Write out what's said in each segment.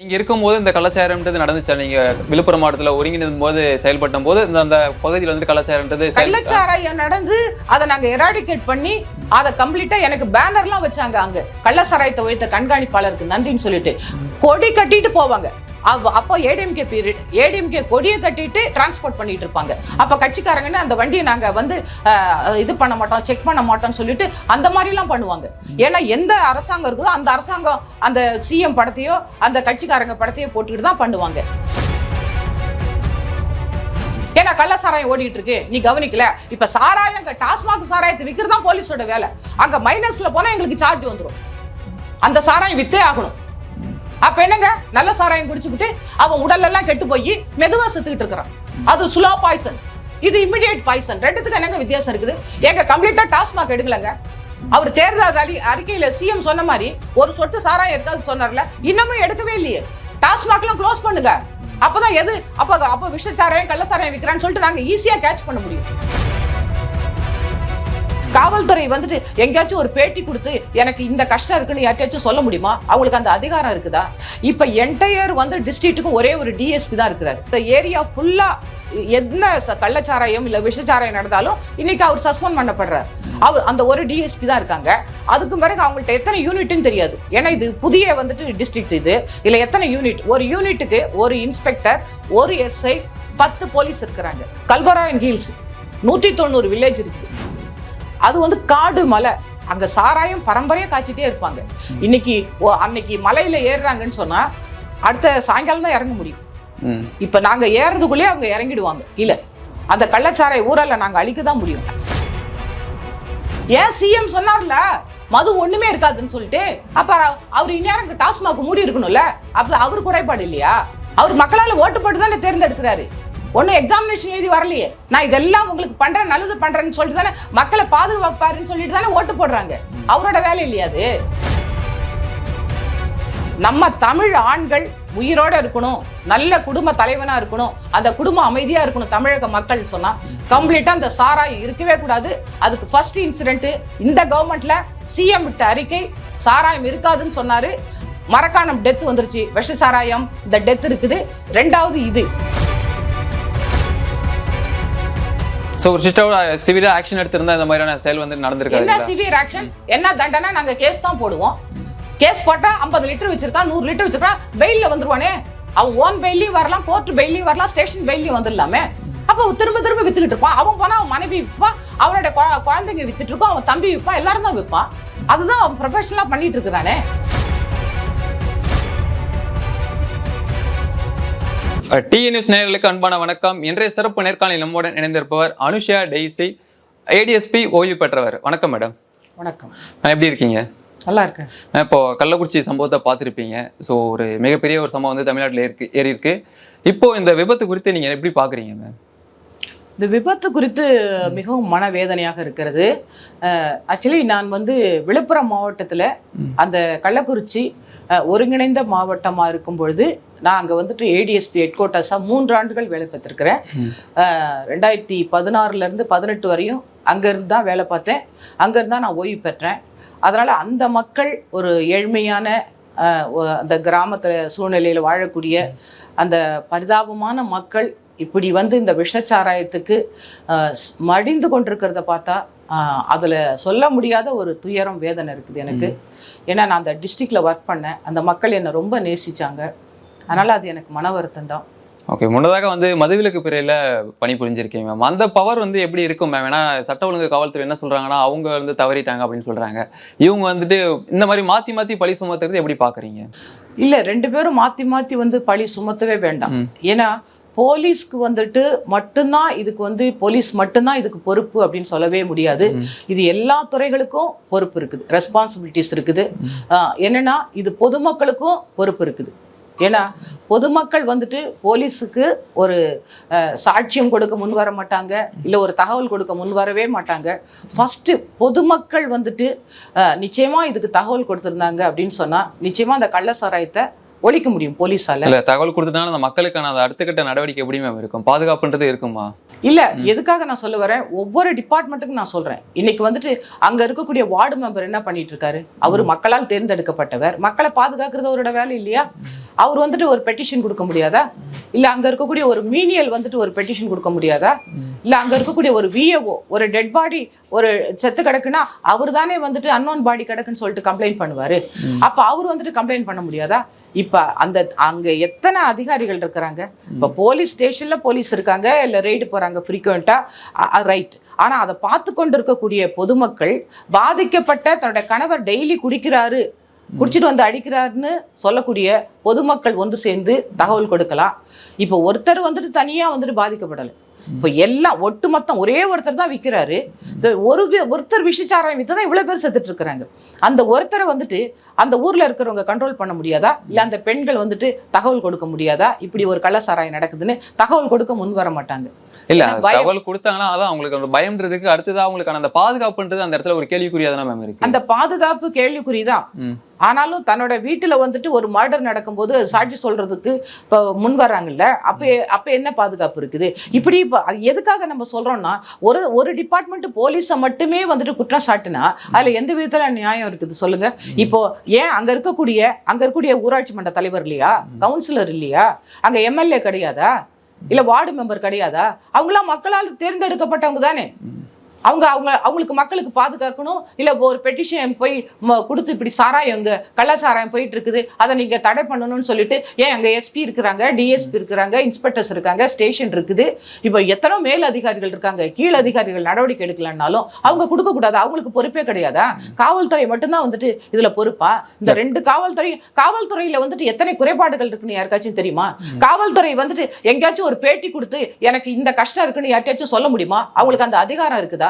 நீங்க இருக்கும்போது இந்த கலாச்சாரம்ன்றது நடந்துச்சா? நீங்க விழுப்புரம் மாவட்டத்துல ஒருங்கிணைந்த போது செயல்பட்ட போது இந்த அந்த பகுதியில் வந்து கலாச்சாரம்ன்றது கள்ளச்சாராயம் நடந்து அதை நாங்க எராடிகேட் பண்ணி அதை கம்ப்ளீட்டா எனக்கு பேனர்லாம் வச்சாங்க அங்க. கள்ளச்சாராயத்தை ஒழித்த கண்காணிப்பாளருக்கு நன்றின்னு சொல்லிட்டு. கொடி கட்டிட்டு போவாங்க. அப்போ ஏடிஎம்கே பீரியட் ஏடிஎம்கே கொடியை கட்டிட்டு டிரான்ஸ்போர்ட் பண்ணிட்டு இருப்பாங்க. அப்போ கட்சிக்காரங்கன்னு அந்த வண்டியை நாங்க வந்து இது பண்ண மாட்டோம் செக் பண்ண மாட்டோம்னு சொல்லிட்டு அந்த மாதிரிலாம் பண்ணுவாங்க. ஏன்னா எந்த அரசாங்கம் இருக்குதோ அந்த அரசாங்கம் அந்த சிஎம் படத்தையோ அந்த கட்சிக்காரங்க படத்தையோ போட்டுக்கிட்டு தான் பண்ணுவாங்க. ஏன்னா கள்ள சாராயம் ஓடிட்டு இருக்கு நீ கவனிக்கல. இப்ப சாராயம் அங்க டாஸ்மாக் சாராயத்தை விற்கிறது தான் போலீஸோட வேலை. அங்க மைனஸ்ல போனா எங்களுக்கு சார்ஜ் வந்துடும் அந்த சாராயம் வித்தே ஆகணும். அப்ப என்னங்க? நல்ல சாராயம் குடிச்சுக்கிட்டு அவன் உடல் எல்லாம் கெட்டு போய் மெதுவா செத்துக்கிட்டு இருக்கிறான். அது ஸ்லோ பாய்சன் இது இமிடியேட் பாய்சன் ரெண்டுத்துக்கு என்னங்க வித்தியாசம் இருக்குது? எங்க கம்ப்ளீட்டா டாஸ்மாக் எடுக்கலங்க. அவர் தேர்தல் அறி அறிக்கையில சிஎம் சொன்ன மாதிரி ஒரு சொட்டு சாராயம் இருக்காது சொன்னார்ல இன்னமும் எடுக்கவே இல்லையே. டாஸ்மாக்லாம் க்ளோஸ் பண்ணுங்க. அப்பதான் எது? அப்ப அப்ப விஷச்சாராயம் கள்ளச்சாராயம் விற்கிறான்னு சொல்லிட்டு நாங்க ஈஸியா கேட்ச் பண்ண முடியும். காவல்துறை வந்துட்டு எங்கேயாச்சும் ஒரு பேட்டி கொடுத்து எனக்கு இந்த கஷ்டம் இருக்குன்னு யார்கிட்டயாச்சும் சொல்ல முடியுமா? அவங்களுக்கு அந்த அதிகாரம் இருக்குதா? இப்ப என்டையர் வந்து டிஸ்ட்ரிக்ட்டுக்கும் ஒரே ஒரு டிஎஸ்பி தான் இருக்கிறார். இந்த ஏரியா ஃபுல்லா என்ன கள்ளச்சாராயம் இல்ல விஷச்சாராயம் நடந்தாலும் இன்னைக்கு அவர் சஸ்பெண்ட் பண்ணப்படுறார். அவர் அந்த ஒரு டிஎஸ்பி தான் இருக்காங்க. அதுக்கு பிறகு அவங்கள்ட்ட எத்தனை யூனிட்னு தெரியாது. ஏன்னா இது புதிய வந்துட்டு டிஸ்ட்ரிக்ட் இது. இல்லை எத்தனை யூனிட் ஒரு யூனிட்டுக்கு ஒரு இன்ஸ்பெக்டர் ஒரு எஸ்ஐ பத்து போலீஸ் இருக்கிறாங்க. கல்வராயன் ஹில்ஸ் நூத்தி தொண்ணூறு வில்லேஜ் இருக்குது. அது வந்து காடு மலை. அங்க சாராயம் பரம்பரையா காய்ச்சிட்டே இருப்பாங்க. இன்னைக்கு அன்னைக்கு மலையில ஏறுறாங்கன்னு சொன்னா அடுத்த சாயங்காலம் தான் இறங்க முடியும். இப்ப நாங்க ஏறதுக்குள்ளேயே அவங்க இறங்கிடுவாங்க. இல்ல அந்த கள்ளச்சாராய ஊரல்ல நாங்க அழிக்க தான் முடியும். ஏன் சிஎம் சொன்னார்ல மது ஒண்ணுமே இருக்காதுன்னு சொல்லிட்டு அப்ப அவ- அவர் இந்நேரம் டாஸ்மாக் மூடி இருக்கணும்ல அப்ப அவர் குறைபாடு இல்லையா? அவர் மக்களால ஓட்டு போட்டு தானே தேர்ந்தெடுக்கிறாரு. ஒன்றும் எக்ஸாமினேஷன் எழுதி வரலையே. நான் இதெல்லாம் உங்களுக்கு பண்றேன் நல்லது பண்றேன்னு சொல்லிட்டு தானே மக்களை பாதுகாப்பாருன்னு சொல்லிட்டு தானே ஓட்டு போடுறாங்க. அவரோட வேலை இல்லையா அது? நம்ம தமிழ் ஆண்கள் உயிரோட இருக்கணும் நல்ல குடும்ப தலைவனா இருக்கணும் அந்த குடும்பம் அமைதியா இருக்கணும் தமிழக மக்கள் சொன்னா கம்ப்ளீட்டா அந்த சாராயம் இருக்கவே கூடாது. அதுக்கு ஃபர்ஸ்ட் இன்சிடென்ட் இந்த கவர்மெண்ட்ல சிஎம் விட்ட அறிக்கை சாராயம் இருக்காதுன்னு சொன்னாரு. மரக்காணம் டெத் வந்துருச்சு. விஷ சாராயம் இந்த டெத் இருக்குது. ரெண்டாவது இது. ஸோ ஒரு சிஸ்டரோட சிவியரா ஆக்ஷன் எடுத்திருந்தா இந்த மாதிரியான செயல் வந்து நடந்திருக்காது என்ன? சிவியர் ஆக்ஷன் என்ன தண்டனை? நாங்க கேஸ் தான் போடுவோம். கேஸ் போட்டா 50 லிட்டர் வச்சிருக்கான் நூறு லிட்டர் வச்சிருக்கான் பெயில்ல வந்துருவானே. அவன் ஓன் பெயிலையும் வரலாம் கோர்ட் பெயிலையும் வரலாம் ஸ்டேஷன் பெயிலையும் வந்துடலாமே. அப்ப திரும்ப திரும்ப வித்துக்கிட்டு இருப்பான். அவன் போனா அவன் மனைவி விற்பான் அவனோட குழ- குழந்தைங்க வித்துட்டு இருப்பான் அவன் தம்பி விற்பான் எல்லாரும் தான் விற்பான் அதுதான் அவன் ப்ரொஃபஷனலா பண்ணிட்டு இருக்கிறானே. டி நியூஸ் நேயர்களுக்கு அன்பான வணக்கம். இன்றைய சிறப்பு நேர்காணலில் நம்முடன் இணைந்திருப்பவர் அனுஷா டெய்ஸி ஏடிஎஸ்பி ஓய்வு பெற்றவர். வணக்கம் மேடம். வணக்கம். எப்படி இருக்கீங்க? நல்லா இருக்கேன். இப்போ கள்ளக்குறிச்சி சம்பவத்தை பார்த்துருப்பீங்க. ஸோ ஒரு மிகப்பெரிய ஒரு சம்பவம் வந்து தமிழ்நாட்டில் இருக்கு ஏறி இருக்கு இப்போ இந்த விபத்து குறித்து நீங்க எப்படி பாக்குறீங்க மேம்? இந்த விபத்து குறித்து மிகவும் மனவேதனையாக இருக்கிறது. ஆக்சுவலி நான் வந்து விழுப்புரம் மாவட்டத்தில். அந்த கள்ளக்குறிச்சி ஒருங்கிணைந்த மாவட்டமாக இருக்கும் பொழுது நான் அங்கே வந்துட்டு ஏடிஎஸ்பி ஹெட் குவார்ட்டர்ஸாக மூன்று ஆண்டுகள் வேலை பார்த்துருக்கிறேன். ரெண்டாயிரத்தி பதினாறுலேருந்து பதினெட்டு வரையும் அங்கேருந்து தான் வேலை பார்த்தேன். அங்கேருந்து தான் நான் ஓய்வு பெற்றேன். அதனால் அந்த மக்கள் ஒரு ஏழ்மையான அந்த கிராமத்தில் சூழ்நிலையில் வாழக்கூடிய அந்த பரிதாபமான மக்கள் இப்படி வந்து இந்த விஷச்சாராயத்துக்கு மடிந்து கொண்டிருக்கிறத பார்த்தா அதுல சொல்ல முடியாத ஒரு துயரம் வேதனை இருக்குது எனக்கு. ஏன்னா நான் அந்த டிஸ்ட்ரிக்ட்ல ஒர்க் பண்ணேன். அந்த மக்கள் என்னை ரொம்ப நேசிச்சாங்க. அதனால அது எனக்கு மன வருத்தம் தான். ஓகே முன்னதாக வந்து மதுவிலக்கு பிறையில பணி புரிஞ்சிருக்கீங்க மேம் அந்த பவர் வந்து எப்படி இருக்கும் மேம் ஏன்னா சட்ட ஒழுங்கு காவல்துறை என்ன சொல்றாங்கன்னா அவங்க வந்து தவறிட்டாங்க அப்படின்னு சொல்றாங்க. இவங்க வந்துட்டு இந்த மாதிரி மாத்தி மாத்தி பழி சுமத்துறது எப்படி பாக்குறீங்க? இல்ல ரெண்டு பேரும் மாத்தி மாத்தி வந்து பழி சுமத்தவே வேண்டாம். ஏன்னா போலீஸ்க்கு வந்துட்டு மட்டும்தான் இதுக்கு வந்து போலீஸ் மட்டும்தான் இதுக்கு பொறுப்பு அப்படின்னு சொல்லவே முடியாது. இது எல்லா துறைகளுக்கும் பொறுப்பு இருக்குது. ரெஸ்பான்சிபிலிட்டிஸ் இருக்குது. என்னன்னா இது பொதுமக்களுக்கும் பொறுப்பு இருக்குது. ஏன்னா பொதுமக்கள் வந்துட்டு போலீஸுக்கு ஒரு சாட்சியம் கொடுக்க முன் வர மாட்டாங்க. இல்லை ஒரு தகவல் கொடுக்க முன் வரவே மாட்டாங்க. ஃபர்ஸ்ட் பொதுமக்கள் வந்துட்டு அஹ், நிச்சயமா இதுக்கு தகவல் கொடுத்திருந்தாங்க அப்படின்னு சொன்னா நிச்சயமா அந்த கள்ள சாராயத்தை ஒழிக்க முடியும் போலீஸால. இல்ல தகவல் கொடுத்துட்டாலும் அந்த மக்களுக்கான அந்த அடுத்த கட்ட நடவடிக்கை எப்படி மேம் இருக்கும்? பாதுகாப்புன்றது இருக்குமா? இல்ல எதுக்காக நான் சொல்ல வரேன்? ஒவ்வொரு டிபார்ட்மெண்ட்டுக்கும் நான் சொல்றேன். இன்னைக்கு வந்துட்டு அங்க இருக்கக்கூடிய வார்டு மெம்பர் என்ன பண்ணிட்டு இருக்காரு அவர் மக்களால் தேர்ந்தெடுக்கப்பட்டவர். மக்களை பாதுகாக்கிறது அவரோட வேலை இல்லையா? அவர் வந்துட்டு ஒரு பெட்டிஷன் கொடுக்க முடியாதா? இல்ல அங்க இருக்கக்கூடிய ஒரு மீனியல் வந்துட்டு ஒரு பெட்டிஷன் கொடுக்க முடியாதா? இல்ல அங்க இருக்கக்கூடிய ஒரு விஏஓ ஒரு டெட் பாடி ஒரு செத்து கிடக்குன்னா அவர் தானே வந்துட்டு அன்னோன் பாடி கிடக்குன்னு சொல்லிட்டு கம்ப்ளைண்ட் பண்ணுவாரு. அப்ப அவர் வந்துட்டு கம்ப்ளைண்ட் பண்ண முடியாதா? இப்ப அந்த அங்க எத்தனை அதிகாரிகள் இருக்கிறாங்க? இப்ப போலீஸ் ஸ்டேஷன்ல போலீஸ் இருக்காங்க இல்ல ரெய்டு போறாங்க ஃப்ரீக்வெண்டா ரைட் ஆனா அதை பார்த்து கொண்டு இருக்கக்கூடிய பொதுமக்கள் பாதிக்கப்பட்ட தன்னோட கணவர் டெய்லி குடிக்கிறாரு குடிச்சிட்டு வந்து அடிக்கிறாருன்னு சொல்லக்கூடிய பொதுமக்கள் ஒன்று சேர்ந்து தகவல் கொடுக்கலாம். இப்போ ஒருத்தர் வந்துட்டு தனியா வந்துட்டு பாதிக்கப்படலை. இப்போ எல்லாம் ஒட்டுமொத்தம் ஒரே ஒருத்தர் தான் விற்கிறாரு ஒரு ஒருத்தர் விஷச்சாரம் வித்து தான் இவ்வளவு பேர் செத்துட்டு இருக்கிறாங்க. அந்த ஒருத்தரை வந்துட்டு அந்த ஊர்ல இருக்கிறவங்க கண்ட்ரோல் பண்ண முடியாதா? இல்ல அந்த பெண்கள் வந்துட்டு தகவல் கொடுக்க முடியாதா? இப்படி ஒரு கள்ளசாராயம் நடக்குதுன்னு தகவல் கொடுக்க முன் வர மாட்டாங்க. இல்ல. தகவல் கொடுத்தாங்கன்னா அதான் அவங்களுக்கு அந்த பயம்ன்றதுக்கு அடுத்ததா அவங்களுக்கான அந்த பாதுகாப்புன்றது அந்த இடத்துல ஒரு கேள்விக்குறியா தானே மேம் இருக்கு. அந்த பாதுகாப்பு கேள்விக்குறிதான். ஆனாலும் தன்னோட வீட்டுல வந்துட்டு ஒரு மர்டர் நடக்கும்போது சாட்சி சொல்றதுக்கு இப்போ முன் வர்றாங்கல்ல அப்ப அப்ப என்ன பாதுகாப்பு இருக்குது? இப்படி இப்ப எதுக்காக நம்ம சொல்றோம்னா ஒரு ஒரு டிபார்ட்மெண்ட் போலீஸை மட்டுமே வந்துட்டு குற்றம் சாட்டுனா அதுல எந்த விதத்துல நியாயம் இருக்குது சொல்லுங்க? இப்போ ஏன் அங்க இருக்கக்கூடிய அங்க இருக்கக்கூடிய ஊராட்சி மன்ற தலைவர் இல்லையா? கவுன்சிலர் இல்லையா? அங்க எம்எல்ஏ கிடையாதா? இல்ல வார்டு மெம்பர் கிடையாதா? அவங்களாம் மக்களால் தேர்ந்தெடுக்கப்பட்டவங்க தானே. அவங்க அவங்க அவங்களுக்கு மக்களுக்கு பாதுகாக்கணும். இல்ல ஒரு பெட்டிஷன் போய் கொடுத்து இப்படி சாராயம் இங்க கள்ள சாராயம் போயிட்டு இருக்குது அதை நீங்க தடை பண்ணணும்னு சொல்லிட்டு ஏன் அங்க எஸ்பி இருக்கிறாங்க டிஎஸ்பி இருக்கிறாங்க இன்ஸ்பெக்டர்ஸ் இருக்காங்க ஸ்டேஷன் இருக்குது. இப்போ எத்தனோ மேல் அதிகாரிகள் இருக்காங்க கீழ் அதிகாரிகள் நடவடிக்கை எடுக்கலன்னாலும் அவங்க கொடுக்க கூடாது அவங்களுக்கு பொறுப்பே கிடையாதா? காவல்துறை மட்டும்தான் வந்துட்டு இதுல பொறுப்பா? இந்த ரெண்டு காவல்துறை காவல்துறையில வந்துட்டு எத்தனை குறைபாடுகள் இருக்குன்னு யாருக்காச்சும் தெரியுமா? காவல்துறை வந்துட்டு எங்கேயாச்சும் ஒரு பேட்டி கொடுத்து எனக்கு இந்த கஷ்டம் இருக்குன்னு யார்கிட்டயாச்சும் சொல்ல முடியுமா? அவங்களுக்கு அந்த அதிகாரம் இருக்குதா?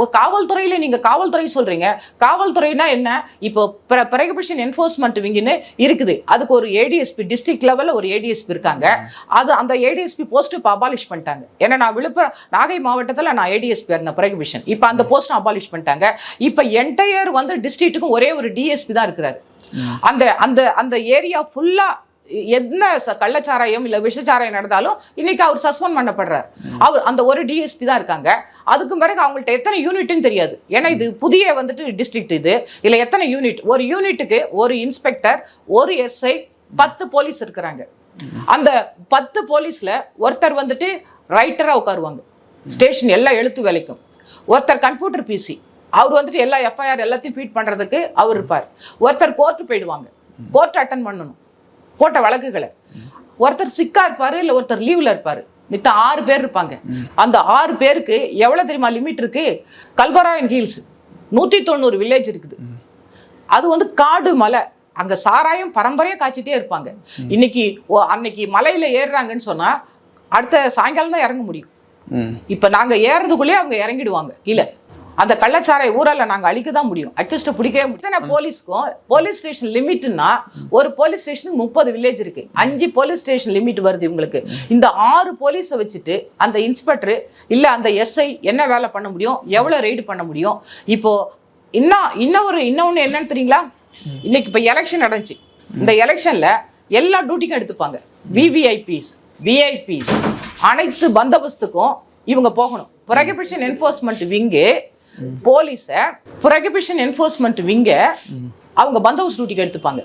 ஒரு காவல்துறையில நீங்க காவல்துறை சொல்றீங்க. காவல்துறைனா என்ன? இப்போ பிரகபிஷன் என்ஃபோர்ஸ்மெண்ட் விங்கின்னு இருக்குது. அதுக்கு ஒரு ஏடிஎஸ்பி டிஸ்ட்ரிக்ட் லெவல்ல ஒரு ஏடிஎஸ்பி இருக்காங்க. அது அந்த ஏடிஎஸ்பி போஸ்ட் இப்போ அபாலிஷ் பண்ணிட்டாங்க. ஏன்னா நான் விழுப்புரம் நாகை மாவட்டத்துல நான் ஏடிஎஸ்பி இருந்தேன் பிரகபிஷன் இப்போ அந்த போஸ்ட் அபாலிஷ் பண்ணிட்டாங்க. இப்போ என்டையர் வந்து டிஸ்ட்ரிக்ட்டுக்கும் ஒரே ஒரு டிஎஸ்பி தான் இருக்கிறாரு. அந்த அந்த அந்த ஏரியா ஃபுல்லா என்ன கள்ளச்சாராயம் இல்ல விஷச்சாராயம் நடந்தாலும் இன்னைக்கு அவர் சஸ்பெண்ட் பண்ணப்படுறார். அவர் அந்த ஒரு டிஎஸ்பி தான் இருக்காங்க. அதுக்கு பிறகு அவங்கள்ட்ட எத்தனை யூனிட்னு தெரியாது. ஏன்னா இது புதிய வந்துட்டு டிஸ்ட்ரிக்ட் இது. இல்லை எத்தனை யூனிட்? ஒரு யூனிட்டுக்கு ஒரு இன்ஸ்பெக்டர் ஒரு எஸ்ஐ பத்து போலீஸ் இருக்கிறாங்க. அந்த பத்து போலீஸில் ஒருத்தர் வந்துட்டு ரைட்டராக உட்காருவாங்க. ஸ்டேஷன் எல்லா எழுத்து வேலைக்கும். ஒருத்தர் கம்ப்யூட்டர் பிசி அவர் வந்துட்டு எல்லா எஃப்ஐஆர் எல்லாத்தையும் ஃபீட் பண்ணுறதுக்கு அவர் இருப்பார். ஒருத்தர் கோர்ட்டு போயிடுவாங்க. கோர்ட் அட்டன் பண்ணணும். போட்ட வழக்குகளை. ஒருத்தர் சிக்கா இருப்பார் இல்லை ஒருத்தர் லீவில் இருப்பார். மித்த ஆறு பேர் இருப்பாங்க. அந்த ஆறு பேருக்கு எவ்வளவு தெரியுமா லிமிட் இருக்கு? கல்வராயன் ஹில்ஸ். நூத்தி தொண்ணூறு வில்லேஜ் இருக்குது. அது வந்து காடு மலை. அங்க சாராயம் பரம்பரையா காய்ச்சிட்டே இருப்பாங்க. இன்னைக்கு ஓ- அன்னைக்கு மலையில ஏறுறாங்கன்னு சொன்னா அடுத்த சாயங்காலம் தான் இறங்க முடியும். இப்ப நாங்க ஏறதுக்குள்ளே அவங்க இறங்கிடுவாங்க. கீழே. அந்த கள்ளச்சாராய ஊரால நாங்க அழிக்க தான் முடியும். அக்யூஸ்ட பிடிக்கவே முடியும். போலீஸ்க்கும் போலீஸ் ஸ்டேஷன் லிமிட்னா ஒரு போலீஸ் ஸ்டேஷனுக்கு முப்பது வில்லேஜ் இருக்கு. அஞ்சு போலீஸ் ஸ்டேஷன் லிமிட் வருது இவங்களுக்கு. இந்த ஆறு போலீஸை வச்சுட்டு அந்த இன்ஸ்பெக்டர் இல்ல அந்த எஸ்ஐ என்ன வேலை பண்ண முடியும் எவ்வளவு ரெய்டு பண்ண முடியும்? இப்போ இன்னும் இன்னொரு இன்னொன்னு என்னன்னு தெரியுங்களா? இன்னைக்கு இப்போ எலெக்ஷன் நடந்துச்சு. இந்த எலெக்ஷன்ல எல்லா டியூட்டிக்கும் எடுத்துப்பாங்க. விவிஐபிஸ் விஐபிஸ் அனைத்து பந்தோபஸ்துக்கும் இவங்க போகணும். ப்ரொகிபிஷன் என்ஃபோர்ஸ்மெண்ட் விங்கு போலீஸை ப்ரொகிபிஷன் என்ஃபோர்ஸ்மெண்ட் விங்க அவங்க பந்தோபஸ்த் டியூட்டிக்கு எடுத்துப்பாங்க.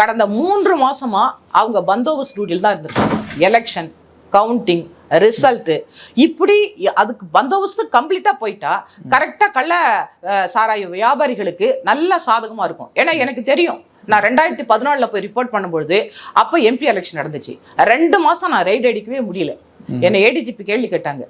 கடந்த மூன்று மாசமா அவங்க பந்தோபஸ்த் டியூட்டியில் தான் இருந்திருக்காங்க. எலெக்ஷன் கவுண்டிங் ரிசல்ட்டு இப்படி அதுக்கு பந்தோபஸ்து கம்ப்ளீட்டாக போயிட்டா கரெக்டாக கள்ள சாராய வியாபாரிகளுக்கு நல்ல சாதகமாக இருக்கும். ஏன்னா எனக்கு தெரியும் நான் ரெண்டாயிரத்தி பதினாலில் போய் ரிப்போர்ட் பண்ணும்பொழுது அப்போ எம்பி எலெக்ஷன் நடந்துச்சு. ரெண்டு மாதம் நான் ரைடு அடிக்கவே முடியல. என்னை ஏடிஜிபி கேள்வி கேட்டாங்க.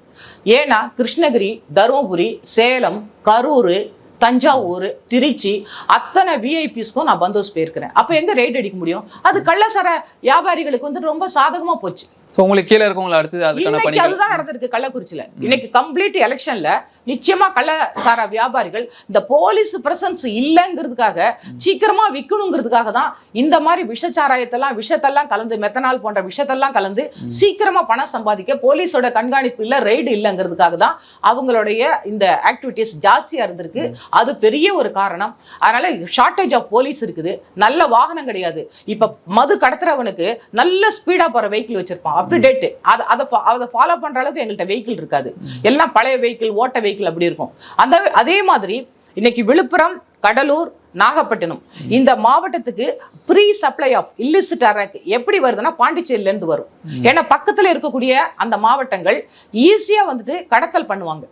ஏன்னா கிருஷ்ணகிரி தருமபுரி சேலம் கரூர் தஞ்சாவூர் திருச்சி அத்தனை விஐபிஸ்க்கும் நான் பந்தோஸ் போயிருக்கிறேன். அப்போ எங்க ரைடு அடிக்க முடியும்? அது கள்ளசர வியாபாரிகளுக்கு வந்து ரொம்ப சாதகமா போச்சு. ஸோ உங்களுக்கு கீழே இருக்கவங்களை அடுத்து அதுக்கான பணிகள் அதுதான் நடந்திருக்கு கள்ளக்குறிச்சியில இன்னைக்கு கம்ப்ளீட் எலெக்ஷன்ல நிச்சயமா கள்ளசார வியாபாரிகள் இந்த போலீஸ் பிரசன்ஸ் இல்லைங்கிறதுக்காக சீக்கிரமா விற்கணுங்கிறதுக்காக தான் இந்த மாதிரி விஷச்சாராயத்தெல்லாம் விஷத்தெல்லாம் கலந்து மெத்தனால் போன்ற விஷத்தெல்லாம் கலந்து சீக்கிரமா பணம் சம்பாதிக்க போலீஸோட கண்காணிப்பு இல்ல ரெய்டு இல்லைங்கிறதுக்காக தான் அவங்களுடைய இந்த ஆக்டிவிட்டிஸ் ஜாஸ்தியா இருந்திருக்கு. அது பெரிய ஒரு காரணம். அதனால ஷார்ட்டேஜ் ஆஃப் போலீஸ் இருக்குது. நல்ல வாகனம் கிடையாது. இப்ப மது கடத்துறவனுக்கு நல்ல ஸ்பீடா போற வெஹிக்கிள் வச்சிருப்பான். அப் டு டேட் அதை அதை அதை ஃபாலோ பண்ற அளவுக்கு எங்கள்கிட்ட வெஹிக்கிள் இருக்காது. எல்லாம் பழைய வெஹிக்கிள் ஓட்ட வெஹிக்கிள் அப்படி இருக்கும். அந்த அதே மாதிரி இன்னைக்கு விழுப்புரம் கடலூர் நாகப்பட்டினம் இந்த மாவட்டத்துக்கு free supply of illicit arrack எப்படி வருதுன்னா பாண்டிச்சேரியில இருந்து வரும் ஏன்னா பக்கத்துல இருக்கக்கூடிய அந்த மாவட்டங்கள் ஈஸியா வந்துட்டு கடத்தல் பண்ணுவாங்க.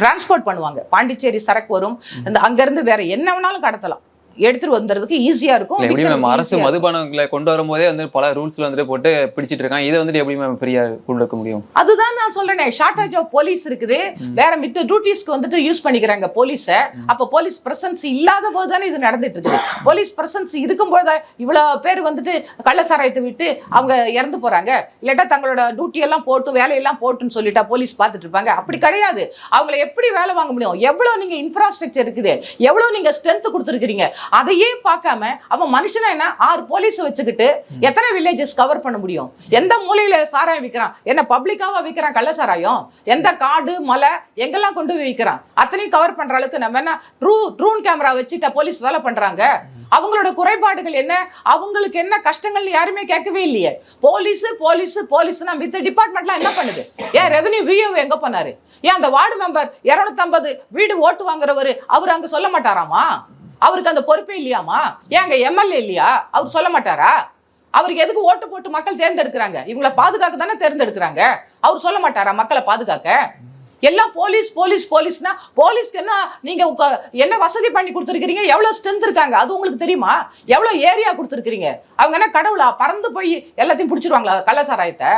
டிரான்ஸ்போர்ட் பண்ணுவாங்க. பாண்டிச்சேரி சரக்கு வரும். அந்த அங்க இருந்து வேற என்ன வேணாலும் கடத்தலாம். எடுத்துட்டு வந்துறதுக்கு ஈஸியா இருக்கும். எப்படி மேம் அரசு. மதுபானங்களை கொண்டு வரும்போதே வந்து பல ரூல்ஸ்ல வந்துட்டு போட்டு பிடிச்சிட்டு இருக்காங்க. இதை வந்துட்டு எப்படி மேம் பெரிய கொண்டு இருக்க முடியும்? அதுதான் நான் சொல்றேனே ஷார்டேஜ் ஆஃப் போலீஸ் இருக்குது. வேற மித்த டியூட்டிஸ்க்கு வந்துட்டு யூஸ் பண்ணிக்கிறாங்க போலீஸ அப்ப போலீஸ் பிரசன்ஸ் இல்லாத போது தானே இது நடந்துட்டு இருக்குது. போலீஸ் பிரசன்ஸ் இருக்கும்போது இவ்வளவு பேர் வந்துட்டு கள்ளசாராயத்தை விட்டு அவங்க இறந்து போறாங்க. இல்லாட்டா தங்களோட டியூட்டி எல்லாம் போட்டு வேலையெல்லாம் போட்டுன்னு சொல்லிட்டா போலீஸ் பார்த்துட்டு இருப்பாங்க. அப்படி கிடையாது. அவங்கள எப்படி வேலை வாங்க முடியும்? எவ்வளவு நீங்க இன்ஃப்ராஸ்ட்ரக்சர் இருக்குது? எவ்வளவு நீங்க ஸ்ட்ரென்த் கொடுத்துருக்கீங்க அதையே பார்க்காம அவன் மனுஷனா என்ன ஆறு போலீஸ் வச்சுக்கிட்டு எத்தனை வில்லேஜஸ் கவர் பண்ண முடியும்? எந்த மூலையில சாராயம் விற்கிறான் என்ன பப்ளிக்காவா விற்கிறான் கள்ள சாராயம்? எந்த காடு மலை எங்கெல்லாம் கொண்டு போய் விற்கிறான் அத்தனையும் கவர் பண்ற அளவுக்கு நம்ம என்ன ட்ரூ ட்ரூன் கேமரா வச்சுட்டா போலீஸ் வேலை பண்றாங்க? அவங்களோட குறைபாடுகள் என்ன? அவங்களுக்கு என்ன கஷ்டங்கள்னு யாருமே கேட்கவே இல்லையே. போலீஸ் போலீஸ் போலீஸ்னா மித்த டிபார்ட்மெண்ட்லாம் என்ன பண்ணுது? ஏன் ரெவன்யூ விஓ எங்க பண்ணாரு? ஏன் அந்த வார்டு மெம்பர் 250 வீடு ஓட்டு வாங்குறவரு அவர் அங்க சொல்ல மாட்டாராமா? அவருக்கு அந்த பொறுப்பே இல்லையாமா ஏங்க எம்எல்ஏ இல்லையா? அவர் சொல்ல மாட்டாரா? அவருக்கு எதுக்கு ஓட்டு போட்டு மக்கள் தேர்ந்தெடுக்கிறாங்க? இவங்கள பாதுகாக்க தானே தேர்ந்தெடுக்கிறாங்க? அவர் சொல்ல மாட்டாரா மக்களை பாதுகாக்க? எல்லாம் போலீஸ் போலீஸ் போலீஸ்னா போலீஸ்க்கு என்ன நீங்க என்ன வசதி பண்ணி கொடுத்துருக்கீங்க எவ்வளவு ஸ்ட்ரென்த் இருக்காங்க? அது உங்களுக்கு தெரியுமா? எவ்வளவு ஏரியா கொடுத்துருக்கீங்க அவங்க என்ன கடவுளா? பறந்து போய் எல்லாத்தையும் பிடிச்சிருவாங்களா? கள்ளசாராயத்தை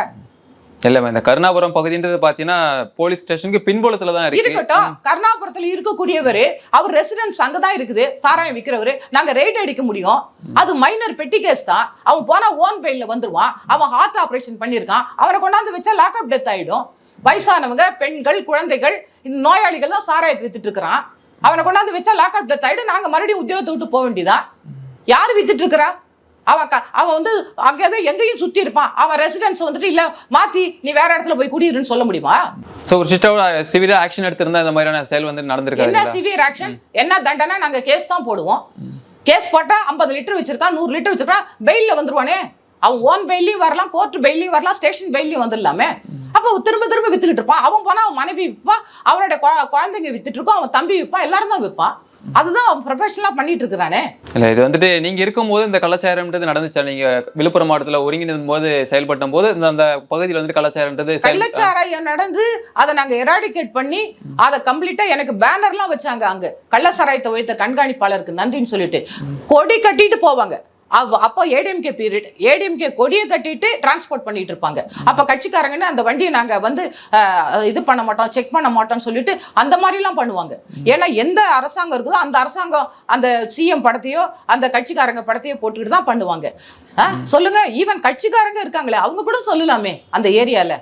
இல்ல இந்த கருணாபுரம் பகுதின்றது பாத்தீங்கன்னா போலீஸ் ஸ்டேஷனுக்கு பின்புலத்துல தான் இருக்கு. இருக்கட்டும். கருணாபுரத்துல இருக்கக்கூடியவரு அவர் ரெசிடென்ஸ் அங்கதான் இருக்குது. சாராயம் விக்கிறவரு. நாங்க ரேட் அடிக்க முடியும். அது மைனர் பெட்டி கேஸ் தான். அவன் போனா ஓன் பெயில்ல வந்துருவான். அவன் ஹார்ட் ஆபரேஷன் பண்ணியிருக்கான் அவனை கொண்டாந்து வச்சா லாக்அப் டெத் ஆயிடும். வயசானவங்க பெண்கள் குழந்தைகள் இந்த நோயாளிகள் தான் சாராயத்தை வித்துட்டு இருக்கிறான். அவனை கொண்டாந்து வச்சா லாக்அப் டெத் ஆயிடும். நாங்க மறுபடியும் உத்தியோகத்தை விட்டு போக வேண்டியதான் யாரு வித்துட்டு இருக்கிறா? அவன் க- அவன் வந்து அங்கேதான் எங்கேயும் சுத்தி இருப்பான் அவன் ரெசிடென்ஸ் வந்துட்டு இல்ல மாத்தி நீ வேற இடத்துல போய் குடியிருன்னு சொல்ல முடியுமா? சோ ஒரு சிஸ்டோட சிவியரா ஆக்ஷன் எடுத்திருந்தா இந்த மாதிரியான செயல் வந்து நடந்திருக்காது என்ன? சிவியர் ஆக்ஷன் என்ன தண்டனை? நாங்க கேஸ் தான் போடுவோம். கேஸ் போட்டா 50 லிட்டர் வச்சிருக்கான் நூறு லிட்டர் வச்சிருக்கான் பெயில்ல வந்துருவானே. அவன் ஓன் பெயிலையும் வரலாம் கோர்ட் பெயிலையும் வரலாம் ஸ்டேஷன் பெயிலையும் வந்துடலாமே. அப்போ திரும்ப திரும்ப வித்துக்கிட்டு இருப்பான் அவன் போனா அவன் மனைவி விற்பான் அவனோட குழ- குழந்தைங்க வித்துட்டு இருக்கோம் அவன் தம்பி விற்பான் எல்லாரும் தான் விற்பான் அதுதான் அவன் ப்ரொஃபஷனலா பண்ணிட்டு இருக்கிறானே இல்ல இது வந்துட்டு நீங்க இருக்கும்போது இந்த கலாச்சாரம்ன்றது நடந்துச்சா? நீங்க விழுப்புரம் மாவட்டத்துல ஒருங்கிணைந்த போது செயல்பட்ட போது இந்த அந்த பகுதியில் வந்துட்டு கலாச்சாரம்ன்றது கள்ளச்சாராயம் நடந்து அதை நாங்க எராடிகேட் பண்ணி அதை கம்ப்ளீட்டா எனக்கு பேனர்லாம் வச்சாங்க அங்க. கள்ளச்சாராயத்தை ஒழித்த கண்காணிப்பாளருக்கு நன்றின்னு சொல்லிட்டு. கொடி கட்டிட்டு போவாங்க. அப்போ ஏடிஎம்கே பீரியட் ஏடிஎம்கே கொடியை கட்டிட்டு டிரான்ஸ்போர்ட் பண்ணிட்டு இருப்பாங்க. அப்ப கட்சிக்காரங்கன்னு அந்த வண்டியை நாங்க வந்து இது பண்ண மாட்டோம் செக் பண்ண மாட்டோம்னு சொல்லிட்டு அந்த மாதிரிலாம் பண்ணுவாங்க. ஏன்னா எந்த அரசாங்கம் இருக்குதோ அந்த அரசாங்கம் அந்த சிஎம் படத்தையோ அந்த கட்சிக்காரங்க படத்தையோ போட்டுக்கிட்டு தான் பண்ணுவாங்க. சொல்லுங்க ஈவன் கட்சிக்காரங்க இருக்காங்களே அவங்க கூட சொல்லலாமே அந்த ஏரியால.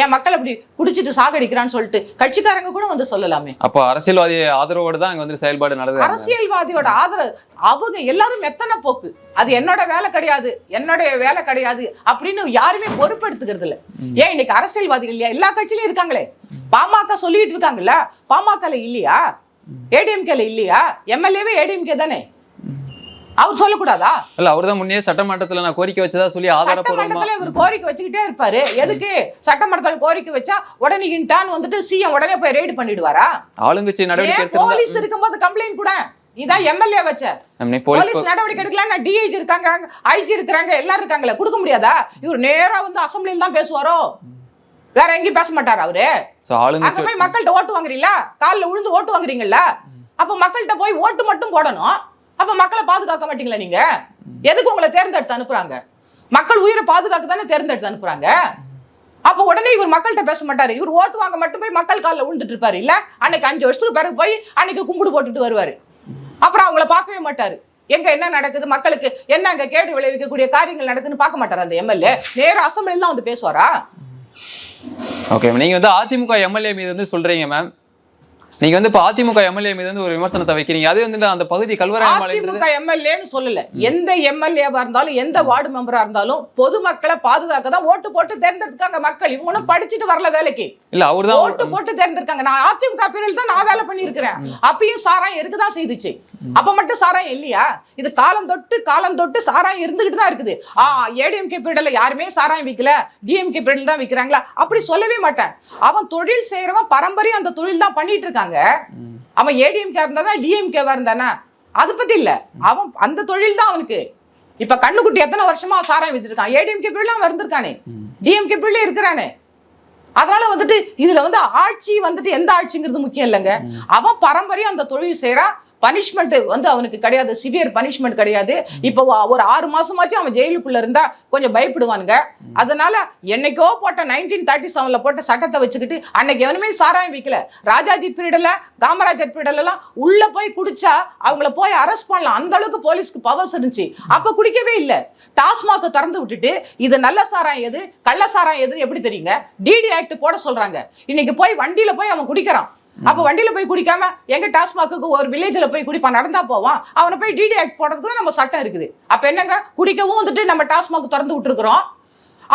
ஏன் மக்கள் அப்படி குடிச்சிட்டு சாகடிக்கிறான்னு சொல்லிட்டு கட்சிக்காரங்க கூட வந்து சொல்லலாமே. அப்போ அரசியல்வாதி ஆதரவோடு தான் அங்க வந்து செயல்பாடு நடந்தது அரசியல்வாதியோட ஆதரவு அவங்க எல்லாரும் எத்தனை போக்கு. அது என்னோட வேலை கிடையாது என்னுடைய வேலை கிடையாது அப்படின்னு யாருமே பொறுப்பெடுத்துக்கிறது இல்ல. ஏன் இன்னைக்கு அரசியல்வாதிகள் இல்லையா? எல்லா கட்சியிலும் இருக்காங்களே. பாமக சொல்லிட்டு இருக்காங்கல்ல பாமகல இல்லையா? ஏடிஎம்கேல இல்லையா? எம்எல்ஏவே ஏடிஎம்கே தானே. அவர் சொல்லக்கூடாதா? இல்ல அவர் தான் முன்னே சட்டமன்றத்துல நான் கோரிக்கை வச்சதா சொல்லி ஆதாரப்பூர்வமா இவர் கோரிக்கை வச்சுக்கிட்டே இருப்பாரு. எதுக்கு? சட்டமன்றத்தில் கோரிக்கை வச்சா உடனே இன்டான் வந்துட்டு சிஎம் உடனே போய் ரெய்டு பண்ணிடுவாரா? ஆளுங்கட்சி நடவடிக்கை போலீஸ் இருக்கும்போது கம்ப்ளைண்ட் கூட? இதான் எம்எல்ஏ வச்ச. போலீஸ் நடவடிக்கை எடுக்கலாம் டிஐஜி இருக்காங்க ஐஜி இருக்காங்க எல்லாரும் இருக்காங்களே கொடுக்க முடியாதா? இவர் நேரா வந்து அசம்பிளில தான் பேசுவாரோ? வேற எங்கேயும் பேச மாட்டாரு அவரு? அங்க போய் மக்கள்கிட்ட ஓட்டு வாங்குறீங்களா? கால்ல விழுந்து ஓட்டு வாங்குறீங்கல்ல? அப்ப மக்கள்கிட்ட போய் ஓட்டு மட்டும் போடணும். அப்ப மக்களை பாதுகாக்க மாட்டீங்களா நீங்க? எதுக்கு உங்களை தேர்ந்தெடுத்து அனுப்புறாங்க? மக்கள் உயிரை பாதுகாக்க தானே தேர்ந்தெடுத்து அனுப்புறாங்க? அப்ப உடனே இவர் மக்கள்கிட்ட பேச மாட்டாரு. இவர் ஓட்டு வாங்க மட்டும் போய் மக்கள் காலில் விழுந்துட்டு இருப்பாரு இல்ல? அன்னைக்கு அஞ்சு வருஷத்துக்கு பிறகு போய் அன்னைக்கு கும்பிடு போட்டுட்டு வருவாரு. அப்புறம் அவங்கள பார்க்கவே மாட்டாரு. எங்க என்ன நடக்குது? மக்களுக்கு என்ன அங்க கேட்டு விளைவிக்கக்கூடிய காரியங்கள் நடக்குதுன்னு பார்க்க மாட்டாரு அந்த எம்எல்ஏ. நேரம் அசம்பிளில தான் வந்து பேசுவாரா? ஓகே நீங்க வந்து அதிமுக எம்எல்ஏ மீது வந்து சொல்றீங்க மேம் நீங்க வந்து இப்ப அதிமுக எம்எல்ஏ மீது வந்து ஒரு விமர்சனத்தை வைக்கிறீங்க. அதே வந்து அந்த பகுதி அதிமுக எம்எல்ஏன்னு சொல்லல. எந்த எம்எல்ஏவா இருந்தாலும் எந்த வார்டு மெம்பரா இருந்தாலும் பொதுமக்களை பாதுகாக்க தான் ஓட்டு போட்டு தேர்ந்தெடுக்காங்க மக்கள். இவங்க ஒண்ணும் படிச்சுட்டு வரல வேலைக்கு. இல்ல அவர்தான் ஓட்டு போட்டு தேர்ந்தெடுக்காங்க நான் அதிமுக பீரியட் தான் நான் வேலை பண்ணியிருக்கிறேன். அப்பயும் சாராயம் இருக்குதான் செய்துச்சு. அப்ப மட்டும் சாராயம் இல்லையா? இது காலம் தொட்டு காலம் தொட்டு சாராயம் இருந்துகிட்டு தான் இருக்குது. ஆ ஏடிஎம்கே பீரியட்ல யாருமே சாராயம் விற்கல டிஎம்கே பீரியட்ல தான் விற்கிறாங்களா அப்படி சொல்லவே மாட்டேன். அவன் தொழில் செய்யறவன் பரம்பரையும் அந்த தொழில் தான் பண்ணிட்டு இருக்காங்க. அவன் ஏடிஎம்கே இருந்தானா டிஎம்கேவா இருந்தானா? அது பத்தி இல்ல. அவன் அந்த தொழில் தான் அவனுக்கு. இப்ப கண்ணுக்குட்டி எத்தனை வருஷமா சாராயம் வித்துருக்கான் ஏடிஎம்கே பீரியட்ல அவன் இருந்திருக்கானே. டிஎம்கே பீரியட்ல இருக்கிறானே. அதனால வந்துட்டு இதுல வந்து ஆட்சி வந்துட்டு எந்த ஆட்சிங்கிறது முக்கியம் இல்லைங்க. அவன் பரம்பரையும் அந்த தொழில் செய்யறான் பனிஷ்மெண்ட் வந்து அவனுக்கு கிடையாது. சிவியர் பனிஷ்மெண்ட் கிடையாது. இப்போ ஒரு ஆறு மாசமாச்சும் அவன் ஜெயிலுக்குள்ள இருந்தா கொஞ்சம் பயப்படுவானுங்க. அதனால என்னைக்கோ போட்ட நைன்டீன் தேர்ட்டி செவன்ல போட்ட சட்டத்தை வச்சுக்கிட்டு அன்னைக்கு எவனுமே சாராயம் விற்கல ராஜாஜி பீரியட்ல காமராஜர் பீரியட்ல எல்லாம் உள்ள போய் குடிச்சா அவங்கள போய் அரெஸ்ட் பண்ணலாம். அந்த அளவுக்கு போலீஸ்க்கு பவர்ஸ் இருந்துச்சு. அப்ப குடிக்கவே இல்ல. டாஸ்மாக திறந்து விட்டுட்டு இது நல்ல சாராயம் எது கள்ள சாராயம் எது எப்படி தெரியுங்க? டிடி ஆக்ட் போட சொல்றாங்க. இன்னைக்கு போய் வண்டியில போய் அவன் குடிக்கிறான். அப்ப வண்டியில போய் குடிக்காம எங்க டாஸ்மாக்கு ஒரு வில்லேஜ்ல போய் குடிப்பான் நடந்தா போவான். அவனை போய் டிடி ஆக்ட் போடுறதுக்கு நம்ம சட்டம் இருக்குது. அப்ப என்னங்க? குடிக்கவும் வந்துட்டு நம்ம டாஸ்மாக் திறந்து விட்டுருக்குறோம்.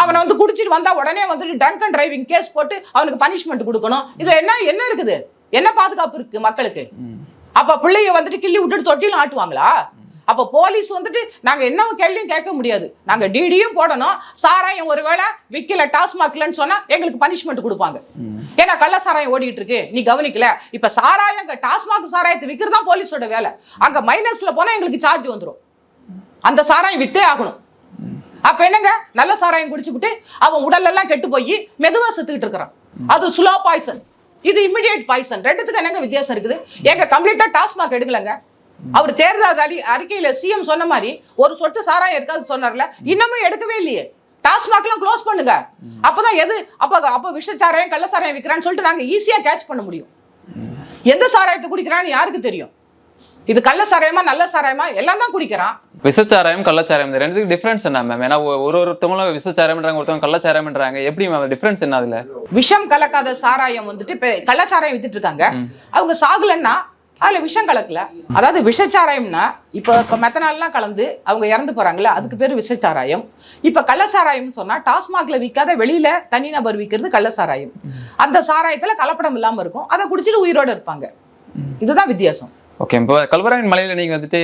அவனை வந்து குடிச்சிட்டு வந்தா உடனே வந்துட்டு ட்ரங்க் அண்ட் டிரைவிங் கேஸ் போட்டு அவனுக்கு பனிஷ்மெண்ட் கொடுக்கணும். இது என்ன என்ன இருக்குது? என்ன பாதுகாப்பு இருக்கு மக்களுக்கு. அப்ப பிள்ளைய வந்துட்டு கிள்ளி விட்டுட்டு தொட்டிலும் ஆட்டுவாங்களா? அப்ப போலீஸ் வந்துட்டு நாங்க என்ன கேள்வியும் கேட்க முடியாது. நாங்க டிடியும் போடணும். சாராயம் ஒருவேளை விக்கல டாஸ்மாக்லன்னு சொன்னா எங்களுக்கு பனிஷ்மெண்ட் கொடுப்பாங்க. ஏன்னா கள்ள சாராயம் ஓடிட்டு இருக்கு. நீ கவனிக்கல. இப்ப சாராயம் அங்க டாஸ்மாக் சாராயத்தை விக்கிறது தான் போலீஸோட வேலை. அங்க மைனஸ்ல போனா எங்களுக்கு சார்ஜ் வந்துரும். அந்த சாராயம் வித்தே ஆகணும். அப்ப என்னங்க? நல்ல சாராயம் குடிச்சுக்கிட்டு அவன் உடல் எல்லாம் கெட்டு போய் மெதுவா செத்துக்கிட்டு இருக்கிறான். அது ஸ்லோ பாய்சன் இது இமிடியேட் பாய்சன் ரெண்டுத்துக்கு என்னங்க வித்தியாசம் இருக்குது? எங்க கம்ப்ளீட்டா டாஸ்மாக் எடுக்கலங்க. அவர் தேர்தல் அறி அறிக்கையில சிஎம் சொன்ன மாதிரி ஒரு சொட்டு சாராயம் இருக்காது சொன்னார்ல. இன்னமும் எடுக்கவே இல்லையே. டாஸ்மாக்லாம் க்ளோஸ் பண்ணுங்க. அப்பதான் எது அப்ப அப்ப விஷ சாராயம் கள்ள சாராயம் விற்கிறான்னு சொல்லிட்டு நாங்க ஈஸியா கேட்ச் பண்ண முடியும். எந்த சாராயத்தை குடிக்கிறான்னு யாருக்கு தெரியும்? இது கள்ள சாராயமா நல்ல சாராயமா? எல்லாம் தான் குடிக்கிறான். விசச்சாராயம் கள்ளச்சாராயம் ரெண்டுத்துக்கு டிஃபரன்ஸ் என்ன மேம் ஏன்னா ஒரு ஒருத்தவங்களும் விசச்சாராயம்ன்றாங்க ஒருத்தவங்க கள்ளச்சாராயம்ன்றாங்க எப்படி மேம் டிஃபரன்ஸ் என்ன அதுல? விஷம் கலக்காத சாராயம் வந்துட்டு இப்ப கள்ளச்சாராயம் வித்துட்டு இருக்காங்க. அவங்க சாகலன்னா அதுல விஷம் கலக்கல. அதாவது விஷச்சாராயம்னா இப்ப இப்ப மெத்தனால்லாம் கலந்து அவங்க இறந்து போறாங்கல்ல அதுக்கு பேரு விஷச்சாராயம். இப்ப கள்ளசாராயம் சொன்னா டாஸ்மாக்ல விற்காத வெளியில தனிநபர் விற்கிறது கள்ளசாராயம். அந்த சாராயத்துல கலப்படம் இல்லாம இருக்கும். அதை குடிச்சிட்டு உயிரோட இருப்பாங்க. இதுதான் வித்தியாசம். ஓகே இப்போ கல்வராயன் மலையில நீங்க வந்துட்டு